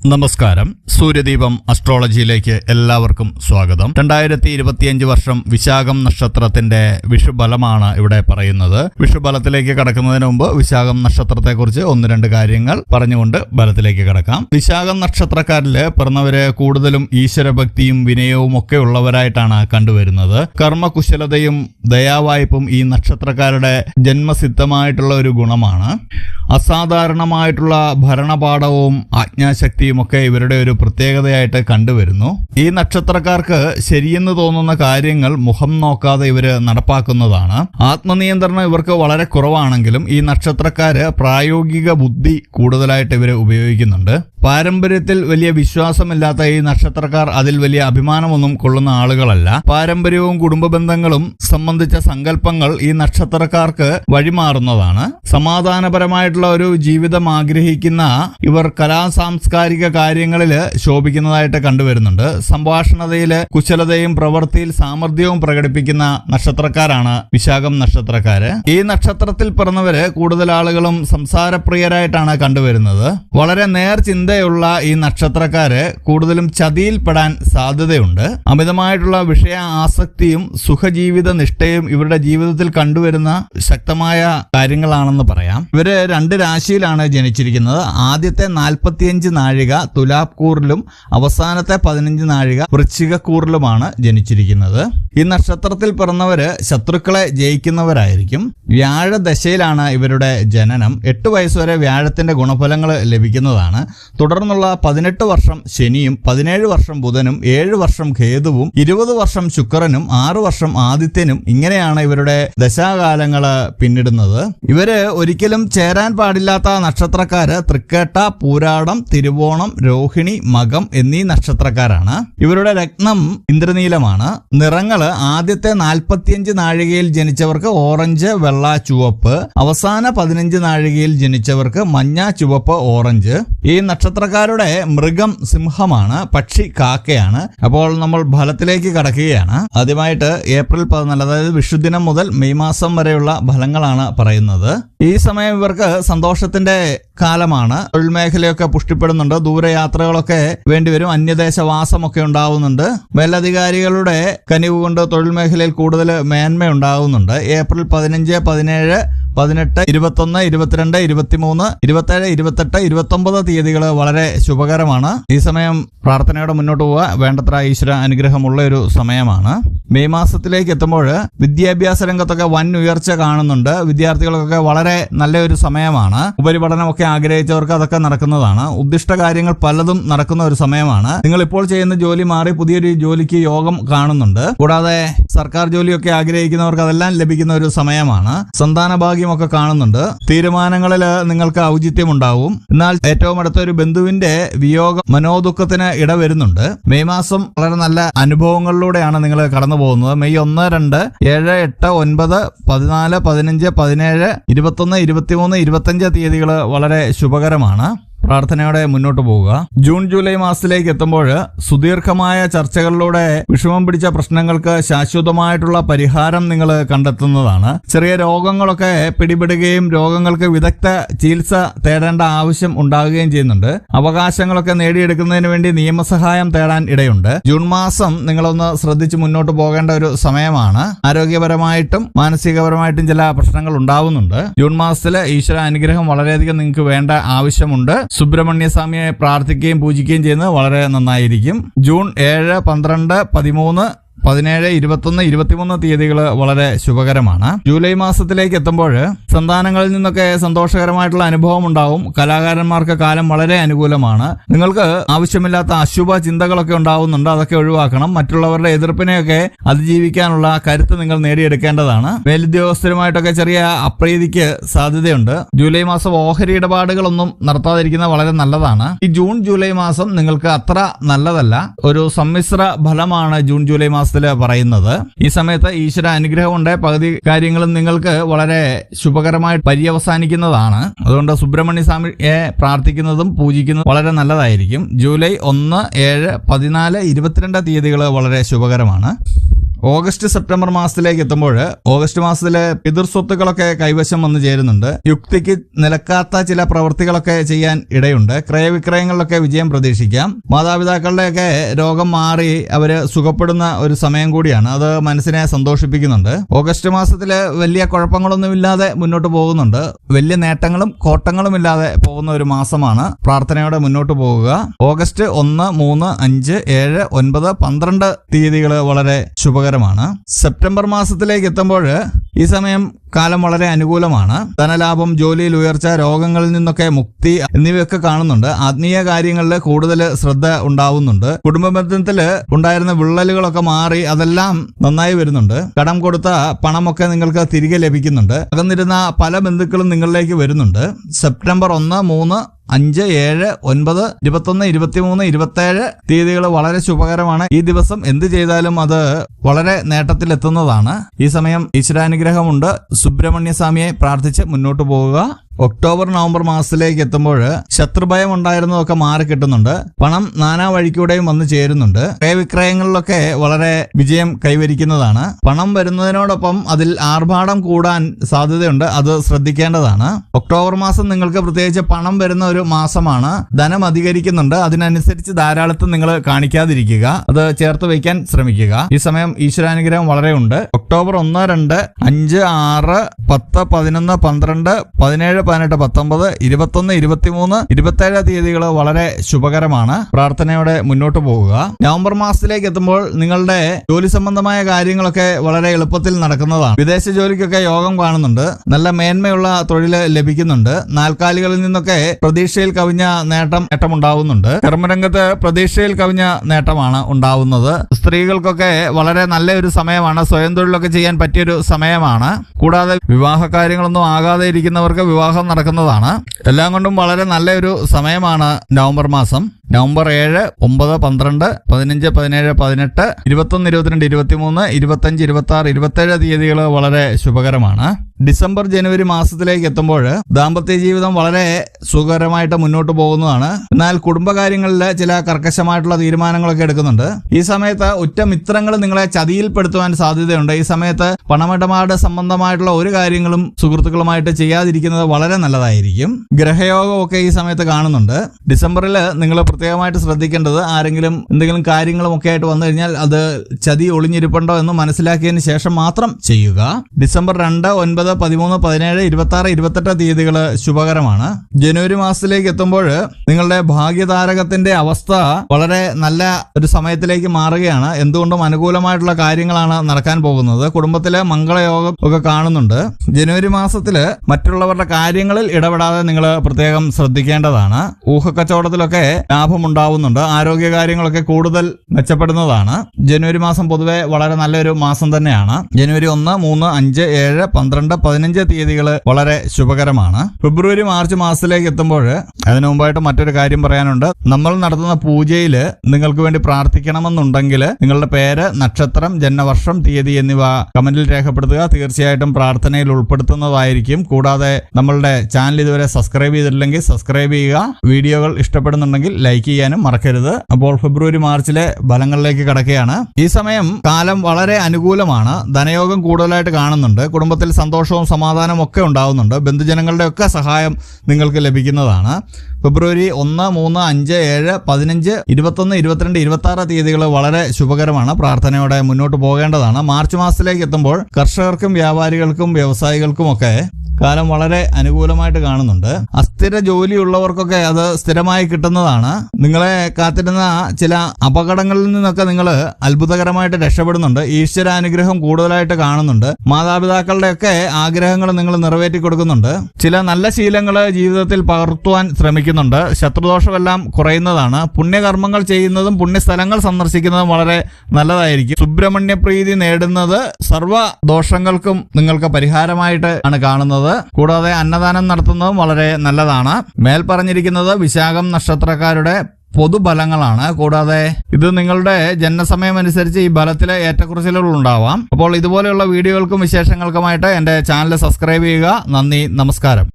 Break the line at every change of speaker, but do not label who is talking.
നമസ്കാരം. സൂര്യദീപം അസ്ട്രോളജിയിലേക്ക് എല്ലാവർക്കും സ്വാഗതം. രണ്ടായിരത്തി ഇരുപത്തിയഞ്ച് വർഷം വിശാഖം നക്ഷത്രത്തിന്റെ വിഷുബലമാണ് ഇവിടെ പറയുന്നത്. വിഷുബലത്തിലേക്ക് കടക്കുന്നതിന് മുമ്പ് വിശാഖം നക്ഷത്രത്തെക്കുറിച്ച് ഒന്ന് രണ്ട് കാര്യങ്ങൾ പറഞ്ഞുകൊണ്ട് ബലത്തിലേക്ക് കടക്കാം. വിശാഖം നക്ഷത്രക്കാരിൽ പിറന്നവര് കൂടുതലും ഈശ്വരഭക്തിയും വിനയവും ഒക്കെ ഉള്ളവരായിട്ടാണ് കണ്ടുവരുന്നത്. കർമ്മകുശലതയും ദയാവായ്പും ഈ നക്ഷത്രക്കാരുടെ ജന്മസിദ്ധമായിട്ടുള്ള ഒരു ഗുണമാണ്. അസാധാരണമായിട്ടുള്ള ഭരണപാഠവും ആജ്ഞാശക്തിയും ഒക്കെ ഇവരുടെ ഒരു പ്രത്യേകതയായിട്ട് കണ്ടുവരുന്നു. ഈ നക്ഷത്രക്കാർക്ക് ശരിയെന്ന് തോന്നുന്ന കാര്യങ്ങൾ മുഖം നോക്കാതെ ഇവർ നടപ്പാക്കുന്നതാണ്. ആത്മനിയന്ത്രണം ഇവർക്ക് വളരെ കുറവാണെങ്കിലും ഈ നക്ഷത്രക്കാര് പ്രായോഗിക ബുദ്ധി കൂടുതലായിട്ട് ഇവർ ഉപയോഗിക്കുന്നുണ്ട്. പാരമ്പര്യത്തിൽ വലിയ വിശ്വാസമില്ലാത്ത ഈ നക്ഷത്രക്കാർ അതിൽ വലിയ അഭിമാനമൊന്നും കൊള്ളുന്ന ആളുകളല്ല. പാരമ്പര്യവും കുടുംബ ബന്ധങ്ങളും സംബന്ധിച്ച സങ്കല്പങ്ങൾ ഈ നക്ഷത്രക്കാർക്ക് വഴിമാറുന്നതാണ്. സമാധാനപരമായിട്ടുള്ള ഒരു ജീവിതം ആഗ്രഹിക്കുന്ന ഇവർ കലാ സാംസ്കാരിക കാര്യങ്ങളിൽ ശോഭിക്കുന്നതായിട്ട് കണ്ടുവരുന്നുണ്ട്. സംഭാഷണതയിൽ കുശലതയും പ്രവൃത്തിയിൽ സാമർഥ്യവും പ്രകടിപ്പിക്കുന്ന നക്ഷത്രക്കാരാണ് വിശാഖം നക്ഷത്രക്കാര്. ഈ നക്ഷത്രത്തിൽ പിറന്നവര് കൂടുതൽ ആളുകളും സംസാരപ്രിയരായിട്ടാണ് കണ്ടുവരുന്നത്. വളരെ നേർ ചിന്തയുള്ള ഈ നക്ഷത്രക്കാര് കൂടുതലും ചതിയിൽപ്പെടാൻ സാധ്യതയുണ്ട്. അമിതമായിട്ടുള്ള വിഷയ ആസക്തിയും സുഖജീവിത നിഷ്ഠയും ഇവരുടെ ജീവിതത്തിൽ കണ്ടുവരുന്ന ശക്തമായ കാര്യങ്ങളാണെന്ന് പറയാം. ഇവർ രണ്ട് രാശിയിലാണ് ജനിച്ചിരിക്കുന്നത്. ആദ്യത്തെ നാൽപ്പത്തിയഞ്ച് നാഴിക തുലാക്കൂറിലും അവസാനത്തെ പതിനഞ്ച് നാഴിക വൃശ്ചികക്കൂറിലുമാണ് ജനിച്ചിരിക്കുന്നത്. ഈ നക്ഷത്രത്തിൽ പിറന്നവര് ശത്രുക്കളെ ജയിക്കുന്നവരായിരിക്കും. വ്യാഴ ദശയിലാണ് ഇവരുടെ ജനനം. എട്ട് വയസ്സുവരെ വ്യാഴത്തിന്റെ ഗുണഫലങ്ങൾ ലഭിക്കുന്നതാണ്. തുടർന്നുള്ള പതിനെട്ട് വർഷം ശനിയും പതിനേഴ് വർഷം ബുധനും ഏഴ് വർഷം കേതുവും ഇരുപത് വർഷം ശുക്രനും ആറ് വർഷം ആദിത്യനും ഇങ്ങനെയാണ് ഇവരുടെ ദശാകാലങ്ങൾ പിന്നിടുന്നത്. ഇവർ ഒരിക്കലും ചേരാൻ പാടില്ലാത്ത നക്ഷത്രക്കാര് തൃക്കേട്ട പൂരാടം തിരുവോണം രോഹിണി മകം എന്നീ നക്ഷത്രക്കാരാണ്. ഇവരുടെ രത്നം ഇന്ദ്രനീലമാണ്. നിറങ്ങൾ ആദ്യത്തെ നാൽപ്പത്തിയഞ്ച് നാഴികയിൽ ജനിച്ചവർക്ക് ഓറഞ്ച് വെള്ള ചുവപ്പ്. അവസാന പതിനഞ്ച് നാഴികയിൽ ജനിച്ചവർക്ക് മഞ്ഞ ചുവപ്പ് ഓറഞ്ച്. ഈ നക്ഷത്രക്കാരുടെ മൃഗം സിംഹമാണ് പക്ഷി കാക്കയാണ്. അപ്പോൾ നമ്മൾ ഫലത്തിലേക്ക് കടക്കുകയാണ്. ആദ്യമായിട്ട് ഏപ്രിൽ പതിനാല് അതായത് വിഷുദിനം മുതൽ മെയ് മാസം വരെയുള്ള ഫലങ്ങളാണ് പറയുന്നത്. ഈ സമയം ഇവർക്ക് സന്തോഷത്തിന്റെ കാലമാണ്. തൊഴിൽ മേഖലയൊക്കെ പുഷ്ടിപ്പെടുന്നുണ്ട്. ദൂരയാത്രകളൊക്കെ വേണ്ടിവരും. അന്യദേശവാസമൊക്കെ ഉണ്ടാവുന്നുണ്ട്. മേലധികാരികളുടെ കനിവ് കൊണ്ട് തൊഴിൽ മേഖലയിൽ കൂടുതൽ മേന്മ ഉണ്ടാവുന്നുണ്ട് ഏപ്രിൽ പതിനഞ്ച് പതിനേഴ് പതിനെട്ട് ഇരുപത്തൊന്ന് ഇരുപത്തിരണ്ട് ഇരുപത്തിമൂന്ന് ഇരുപത്തേഴ് ഇരുപത്തെട്ട് ഇരുപത്തൊമ്പത് തീയതികൾ വളരെ ശുഭകരമാണ്. ഈ സമയം പ്രാർത്ഥനയോടെ മുന്നോട്ട് പോവുക. വേണ്ടത്ര ഈശ്വര അനുഗ്രഹമുള്ള ഒരു സമയമാണ്. മെയ് മാസത്തിലേക്ക് എത്തുമ്പോൾ വിദ്യാഭ്യാസ രംഗത്തൊക്കെ വൻ ഉയർച്ച കാണുന്നുണ്ട്. വിദ്യാർത്ഥികൾക്കൊക്കെ വളരെ നല്ലൊരു സമയമാണ്. ഉപരിപഠനമൊക്കെ ആഗ്രഹിച്ചവർക്ക് അതൊക്കെ നടക്കുന്നതാണ്. ഉദ്ദിഷ്ട കാര്യങ്ങൾ പലതും നടക്കുന്ന ഒരു സമയമാണ്. നിങ്ങൾ ഇപ്പോൾ ചെയ്യുന്ന ജോലി മാറി പുതിയൊരു ജോലിക്ക് യോഗം കാണുന്നുണ്ട്. കൂടാതെ സർക്കാർ ജോലിയൊക്കെ ആഗ്രഹിക്കുന്നവർക്ക് അതെല്ലാം ലഭിക്കുന്ന ഒരു സമയമാണ്. സന്താന ഭാഗ്യമൊക്കെ കാണുന്നുണ്ട്. തീരുമാനങ്ങളിൽ നിങ്ങൾക്ക് ഔചിത്യമുണ്ടാവും. എന്നാൽ ഏറ്റവും അടുത്ത ഒരു ബന്ധുവിന്റെ വിയോഗ മനോദുഃഖത്തിന് ഇടവരുന്നുണ്ട് മെയ് മാസം വളരെ നല്ല അനുഭവങ്ങളിലൂടെയാണ് നിങ്ങൾ കടന്നു പോകുന്നത്. മെയ് ഒന്ന് രണ്ട് ഏഴ് എട്ട് ഒൻപത് പതിനാല് പതിനഞ്ച് പതിനേഴ് ഇരുപത്തൊന്ന് ഇരുപത്തിമൂന്ന് ഇരുപത്തഞ്ച് തീയതികൾ വളരെ ശുഭകരമാണ്. പ്രാർത്ഥനയോടെ മുന്നോട്ട് പോവുക. ജൂൺ ജൂലൈ മാസത്തിലേക്ക് എത്തുമ്പോൾ സുദീർഘമായ ചർച്ചകളിലൂടെ വിഷമം പിടിച്ച പ്രശ്നങ്ങൾക്ക് ശാശ്വതമായിട്ടുള്ള പരിഹാരം നിങ്ങൾ കണ്ടെത്തുന്നതാണ്. ചെറിയ രോഗങ്ങളൊക്കെ പിടിപെടുകയും രോഗങ്ങൾക്ക് വിദഗ്ധ ചികിത്സ തേടേണ്ട ആവശ്യം ഉണ്ടാകുകയും ചെയ്യുന്നുണ്ട്. അവകാശങ്ങളൊക്കെ നേടിയെടുക്കുന്നതിന് വേണ്ടി നിയമസഹായം തേടാൻ ഇടയുണ്ട്. ജൂൺ മാസം നിങ്ങളൊന്ന് ശ്രദ്ധിച്ച് മുന്നോട്ട് പോകേണ്ട ഒരു സമയമാണ്. ആരോഗ്യപരമായിട്ടും മാനസികപരമായിട്ടും ചില പ്രശ്നങ്ങൾ ഉണ്ടാവുന്നുണ്ട്. ജൂൺ മാസത്തിൽ ഈശ്വര അനുഗ്രഹം വളരെയധികം നിങ്ങൾക്ക് വേണ്ട ആവശ്യമുണ്ട്. സുബ്രഹ്മണ്യ സ്വാമിയെ പ്രാർത്ഥിക്കുകയും പൂജിക്കുകയും ചെയ്യുന്നത് വളരെ നന്നായിരിക്കും. ജൂൺ ഏഴ് പന്ത്രണ്ട് പതിമൂന്ന് പതിനേഴ് ഇരുപത്തൊന്ന് ഇരുപത്തിമൂന്ന് തീയതികൾ വളരെ ശുഭകരമാണ്. ജൂലൈ മാസത്തിലേക്ക് എത്തുമ്പോൾ സന്താനങ്ങളിൽ നിന്നൊക്കെ സന്തോഷകരമായിട്ടുള്ള അനുഭവം ഉണ്ടാവും. കലാകാരന്മാർക്ക് കാലം വളരെ അനുകൂലമാണ്. നിങ്ങൾക്ക് ആവശ്യമില്ലാത്ത അശുഭ ചിന്തകളൊക്കെ ഉണ്ടാവുന്നുണ്ട്. അതൊക്കെ ഒഴിവാക്കണം. മറ്റുള്ളവരുടെ എതിർപ്പിനെയൊക്കെ അതിജീവിക്കാനുള്ള കരുത്ത് നിങ്ങൾ നേടിയെടുക്കേണ്ടതാണ്. മേലുദ്യോഗസ്ഥരുമായിട്ടൊക്കെ ചെറിയ അപ്രീതിക്ക് സാധ്യതയുണ്ട്. ജൂലൈ മാസം ഓഹരി ഇടപാടുകളൊന്നും നടത്താതിരിക്കുന്നത് വളരെ നല്ലതാണ്. ഈ ജൂൺ ജൂലൈ മാസം നിങ്ങൾക്ക് അത്ര നല്ലതല്ല. ഒരു സമ്മിശ്ര ഫലമാണ് ജൂൺ ജൂലൈ മാസത്തിൽ പറയുന്നത് ഈ സമയത്ത് ഈശ്വര അനുഗ്രഹം കൊണ്ട് പകുതി കാര്യങ്ങളും നിങ്ങൾക്ക് വളരെ ശുഭകരമായി പര്യവസാനിക്കുന്നതാണ്. അതുകൊണ്ട് സുബ്രഹ്മണ്യ സ്വാമിയെ പ്രാർത്ഥിക്കുന്നതും പൂജിക്കുന്നതും വളരെ നല്ലതായിരിക്കും. ജൂലൈ ഒന്ന് ഏഴ് പതിനാല് ഇരുപത്തിരണ്ട് തീയതികൾ വളരെ ശുഭകരമാണ്. ഓഗസ്റ്റ് സെപ്റ്റംബർ മാസത്തിലേക്ക് എത്തുമ്പോൾ ഓഗസ്റ്റ് മാസത്തിലെ പിതൃസ്വത്തുക്കളൊക്കെ കൈവശം വന്നു ചേരുന്നുണ്ട്. യുക്തിക്ക് നിലക്കാത്ത ചില പ്രവൃത്തികളൊക്കെ ചെയ്യാൻ ഇടയുണ്ട്. ക്രയവിക്രയങ്ങളിലൊക്കെ വിജയം പ്രതീക്ഷിക്കാം. മാതാപിതാക്കളുടെയൊക്കെ രോഗം മാറി അവർ സുഖപ്പെടുന്ന ഒരു സമയം കൂടിയാണ്. അത് മനസ്സിനെ സന്തോഷിപ്പിക്കുന്നുണ്ട്. ഓഗസ്റ്റ് മാസത്തിൽ വലിയ കുഴപ്പങ്ങളൊന്നും ഇല്ലാതെ മുന്നോട്ട് പോകുന്നുണ്ട്. വലിയ നേട്ടങ്ങളും കോട്ടങ്ങളും ഇല്ലാതെ പോകുന്ന ഒരു മാസമാണ്. പ്രാർത്ഥനയോടെ മുന്നോട്ട് പോകുക. ഓഗസ്റ്റ് ഒന്ന് മൂന്ന് അഞ്ച് ഏഴ് ഒൻപത് പന്ത്രണ്ട് തീയതികൾ വളരെ ശുഭകരമാണ്. സെപ്റ്റംബർ മാസത്തിലേക്ക് എത്തുമ്പോൾ ഈ സമയം കാലം വളരെ അനുകൂലമാണ്. ധനലാഭം ജോലിയിൽ ഉയർച്ച രോഗങ്ങളിൽ നിന്നൊക്കെ മുക്തി എന്നിവയൊക്കെ കാണുന്നുണ്ട്. ആത്മീയ കാര്യങ്ങളിൽ കൂടുതൽ ശ്രദ്ധ ഉണ്ടാവുന്നുണ്ട്. കുടുംബ ബന്ധത്തിൽ ഉണ്ടായിരുന്ന വിള്ളലുകളൊക്കെ മാറി അതെല്ലാം നന്നായി വരുന്നുണ്ട്. കടം കൊടുത്ത പണമൊക്കെ നിങ്ങൾക്ക് തിരികെ ലഭിക്കുന്നുണ്ട്. അകന്നിരുന്ന പല ബന്ധുക്കളും നിങ്ങളിലേക്ക് വരുന്നുണ്ട്. സെപ്റ്റംബർ ഒന്ന് മൂന്ന് അഞ്ച് ഏഴ് ഒൻപത് ഇരുപത്തൊന്ന് ഇരുപത്തിമൂന്ന് ഇരുപത്തേഴ് തീയതികൾ വളരെ ശുഭകരമാണ്. ഈ ദിവസം എന്ത് ചെയ്താലും അത് വളരെ നേട്ടത്തിലെത്തുന്നതാണ്. ഈ സമയം ഈശ്വരാനുഗ്രഹമുണ്ട്. സുബ്രഹ്മണ്യ സ്വാമിയെ പ്രാർത്ഥിച്ച് മുന്നോട്ട് പോവുക. ഒക്ടോബർ നവംബർ മാസത്തിലേക്ക് എത്തുമ്പോൾ ശത്രുഭയം ഉണ്ടായിരുന്നതൊക്കെ മാറി കിട്ടുന്നുണ്ട്. പണം നാനാ വഴിക്കൂടെയും വന്നു ചേരുന്നുണ്ട്. ക്രയവിക്രയങ്ങളിലൊക്കെ വളരെ വിജയം കൈവരിക്കുന്നതാണ്. പണം വരുന്നതിനോടൊപ്പം അതിൽ ആർഭാടം കൂടാൻ സാധ്യതയുണ്ട്. അത് ശ്രദ്ധിക്കേണ്ടതാണ്. ഒക്ടോബർ മാസം നിങ്ങൾക്ക് പ്രത്യേകിച്ച് പണം വരുന്ന ഒരു മാസമാണ്. ധനം അധികരിക്കുന്നുണ്ട്. അതിനനുസരിച്ച് ധാരാളത്വം നിങ്ങൾ കാണിക്കാതിരിക്കുക. അത് ചേർത്ത് വയ്ക്കാൻ ശ്രമിക്കുക. ഈ സമയം ഈശ്വരാനുഗ്രഹം വളരെ ഉണ്ട്. ഒക്ടോബർ ഒന്ന് രണ്ട് അഞ്ച് ആറ് പത്ത് പതിനൊന്ന് പന്ത്രണ്ട് പതിനേഴ് പതിനെട്ട് പത്തൊമ്പത് ഇരുപത്തൊന്ന് ഇരുപത്തിമൂന്ന് ഇരുപത്തേഴ് തീയതികൾ വളരെ ശുഭകരമാണ്. പ്രാർത്ഥനയോടെ മുന്നോട്ട് പോവുക. നവംബർ മാസത്തിലേക്ക് എത്തുമ്പോൾ നിങ്ങളുടെ ജോലി സംബന്ധമായ കാര്യങ്ങളൊക്കെ വളരെ എളുപ്പത്തിൽ നടക്കുന്നതാണ്. വിദേശ ജോലിക്കൊക്കെ യോഗം കാണുന്നുണ്ട്. നല്ല മേന്മയുള്ള തൊഴിൽ ലഭിക്കുന്നുണ്ട്. നാൽക്കാലികളിൽ നിന്നൊക്കെ പ്രതീക്ഷയിൽ കവിഞ്ഞ നേട്ടം നേട്ടമുണ്ടാവുന്നുണ്ട്. കർമ്മരംഗത്ത് പ്രതീക്ഷയിൽ കവിഞ്ഞ നേട്ടമാണ് ഉണ്ടാവുന്നത്. സ്ത്രീകൾക്കൊക്കെ വളരെ നല്ല ഒരു സമയമാണ്. സ്വയം തൊഴിലൊക്കെ ചെയ്യാൻ പറ്റിയൊരു സമയമാണ്. കൂടാതെ വിവാഹ കാര്യങ്ങളൊന്നും ആകാതെ ഇരിക്കുന്നവർക്ക് വിവാഹം നടക്കുന്നതാണ്. എല്ലാം കൊണ്ടും വളരെ നല്ലൊരു സമയമാണ് നവംബർ മാസം. നവംബർ ഏഴ് ഒമ്പത് പന്ത്രണ്ട് പതിനഞ്ച് പതിനേഴ് പതിനെട്ട് ഇരുപത്തൊന്ന് ഇരുപത്തിരണ്ട് ഇരുപത്തിമൂന്ന് ഇരുപത്തഞ്ച് ഇരുപത്തി ആറ് ഇരുപത്തേഴ് തീയതികൾ വളരെ ശുഭകരമാണ്. ഡിസംബർ ജനുവരി മാസത്തിലേക്ക് എത്തുമ്പോൾ ദാമ്പത്യ ജീവിതം വളരെ സുഖകരമായിട്ട് മുന്നോട്ട് പോകുന്നതാണ്. എന്നാൽ കുടുംബകാര്യങ്ങളിൽ ചില കർക്കശമായിട്ടുള്ള തീരുമാനങ്ങളൊക്കെ എടുക്കുന്നുണ്ട്. ഈ സമയത്ത് ഉറ്റ മിത്രങ്ങൾ നിങ്ങളെ ചതിയിൽപ്പെടുത്തുവാൻ സാധ്യതയുണ്ട്. ഈ സമയത്ത് പണമിടപാട് സംബന്ധമായിട്ടുള്ള ഒരു കാര്യങ്ങളും സുഹൃത്തുക്കളുമായിട്ട് ചെയ്യാതിരിക്കുന്നത് വളരെ നല്ലതായിരിക്കും. ഗ്രഹയോഗമൊക്കെ ഈ സമയത്ത് കാണുന്നുണ്ട്. ഡിസംബറിൽ നിങ്ങൾ പ്രത്യേകമായിട്ട് ശ്രദ്ധിക്കേണ്ടത് ആരെങ്കിലും എന്തെങ്കിലും കാര്യങ്ങളും ഒക്കെ ആയിട്ട് വന്നു കഴിഞ്ഞാൽ അത് ചതി ഒളിഞ്ഞിരിപ്പുണ്ടോ എന്ന് മനസ്സിലാക്കിയതിന് ശേഷം മാത്രം ചെയ്യുക. ഡിസംബർ രണ്ട് ഒൻപത് പതിമൂന്ന് പതിനേഴ് ഇരുപത്തി ആറ് ഇരുപത്തെട്ട് തീയതികൾ ശുഭകരമാണ്. ജനുവരി മാസത്തിലേക്ക് എത്തുമ്പോൾ നിങ്ങളുടെ ഭാഗ്യതാരകത്തിന്റെ അവസ്ഥ വളരെ നല്ല ഒരു സമയത്തിലേക്ക് മാറുകയാണ്. എന്തുകൊണ്ടും അനുകൂലമായിട്ടുള്ള കാര്യങ്ങളാണ് നടക്കാൻ പോകുന്നത്. കുടുംബത്തിലെ മംഗളയോഗം ഒക്കെ കാണുന്നുണ്ട്. ജനുവരി മാസത്തിൽ മറ്റുള്ളവരുടെ കാര്യങ്ങളിൽ ഇടപെടാതെ നിങ്ങൾ പ്രത്യേകം ശ്രദ്ധിക്കേണ്ടതാണ്. ഊഹക്കച്ചവടത്തിലൊക്കെ ലാഭമുണ്ടാവുന്നുണ്ട്. ആരോഗ്യ കാര്യങ്ങളൊക്കെ കൂടുതൽ മെച്ചപ്പെടുന്നതാണ്. ജനുവരി മാസം പൊതുവെ വളരെ നല്ലൊരു മാസം തന്നെയാണ്. ജനുവരി ഒന്ന് മൂന്ന് അഞ്ച് ഏഴ് പന്ത്രണ്ട് പതിനഞ്ച് തീയതികൾ വളരെ ശുഭകരമാണ്. ഫെബ്രുവരി മാർച്ച് മാസത്തിലേക്ക് എത്തുമ്പോൾ അതിനു മുമ്പായിട്ട് മറ്റൊരു കാര്യം പറയാനുണ്ട്. നമ്മൾ നടത്തുന്ന പൂജയിൽ നിങ്ങൾക്ക് വേണ്ടി പ്രാർത്ഥിക്കണമെന്നുണ്ടെങ്കിൽ നിങ്ങളുടെ പേര് നക്ഷത്രം ജന്മവർഷം തീയതി എന്നിവ കമന്റിൽ രേഖപ്പെടുത്തുക. തീർച്ചയായിട്ടും പ്രാർത്ഥനയിൽ ഉൾപ്പെടുത്തുന്നതായിരിക്കും. കൂടാതെ നമ്മളുടെ ചാനൽ ഇതുവരെ സബ്സ്ക്രൈബ് ചെയ്തിട്ടില്ലെങ്കിൽ സബ്സ്ക്രൈബ് ചെയ്യുക. വീഡിയോകൾ ഇഷ്ടപ്പെടുന്നുണ്ടെങ്കിൽ ലൈക്ക് ചെയ്യാനും മറക്കരുത്. അപ്പോൾ ഫെബ്രുവരി മാർച്ചിലെ ഫലങ്ങളിലേക്ക് കടക്കുകയാണ്. ഈ സമയം കാലം വളരെ അനുകൂലമാണ്. ധനയോഗം കൂടുതലായിട്ട് കാണുന്നുണ്ട്. കുടുംബത്തിൽ സന്തോഷവും സമാധാനവും ഒക്കെ ഉണ്ടാവുന്നുണ്ട്. ബന്ധുജനങ്ങളുടെ ഒക്കെ സഹായം നിങ്ങൾക്ക് ലഭിക്കുന്നതാണ്. ഫെബ്രുവരി ഒന്ന് മൂന്ന് അഞ്ച് ഏഴ് പതിനഞ്ച് ഇരുപത്തൊന്ന് ഇരുപത്തിരണ്ട് ഇരുപത്തി ആറ് തീയതികൾ വളരെ ശുഭകരമാണ്. പ്രാർത്ഥനയോടെ മുന്നോട്ട് പോകേണ്ടതാണ്. മാർച്ച് മാസത്തിലേക്ക് എത്തുമ്പോൾ കർഷകർക്കും വ്യാപാരികൾക്കും വ്യവസായികൾക്കും ഒക്കെ കാലം വളരെ അനുകൂലമായിട്ട് കാണുന്നുണ്ട്. അസ്ഥിര ജോലിയുള്ളവർക്കൊക്കെ അത് സ്ഥിരമായി കിട്ടുന്നതാണ്. നിങ്ങളെ കാത്തിരുന്ന ചില അപകടങ്ങളിൽ നിന്നൊക്കെ നിങ്ങൾ അത്ഭുതകരമായിട്ട് രക്ഷപ്പെടുന്നുണ്ട്. ഈശ്വരാനുഗ്രഹം കൂടുതലായിട്ട് കാണുന്നുണ്ട്. മാതാപിതാക്കളുടെയൊക്കെ ആഗ്രഹങ്ങൾ നിങ്ങൾ നിറവേറ്റി കൊടുക്കുന്നുണ്ട്. ചില നല്ല ശീലങ്ങൾ ജീവിതത്തിൽ പകർത്തുവാൻ ശ്രമിക്കുന്നുണ്ട്. ശത്രുദോഷമെല്ലാം കുറയുന്നതാണ്. പുണ്യകർമ്മങ്ങൾ ചെയ്യുന്നതും പുണ്യസ്ഥലങ്ങൾ സന്ദർശിക്കുന്നതും വളരെ നല്ലതായിരിക്കും. സുബ്രഹ്മണ്യ പ്രീതി നേടുന്നത് സർവ ദോഷങ്ങൾക്കും നിങ്ങൾക്ക് പരിഹാരമായിട്ട് ആണ് കാണുന്നത്. കൂടാതെ അന്നദാനം നടത്തുന്നതും വളരെ നല്ലതാണ്. മേൽ പറഞ്ഞിരിക്കുന്നത് വിശാഖം നക്ഷത്രക്കാരുടെ പൊതുബലങ്ങളാണ്. കൂടാതെ ഇത് നിങ്ങളുടെ ജനനസമയം അനുസരിച്ച് ഈ ബലത്തിലെ ഏറ്റക്കുറച്ചിലുകൾ ഉണ്ടാവാം. അപ്പോൾ ഇതുപോലെയുള്ള വീഡിയോകൾക്കും വിശേഷങ്ങൾക്കുമായിട്ട് എന്റെ ചാനൽ സബ്സ്ക്രൈബ് ചെയ്യുക. നന്ദി നമസ്കാരം.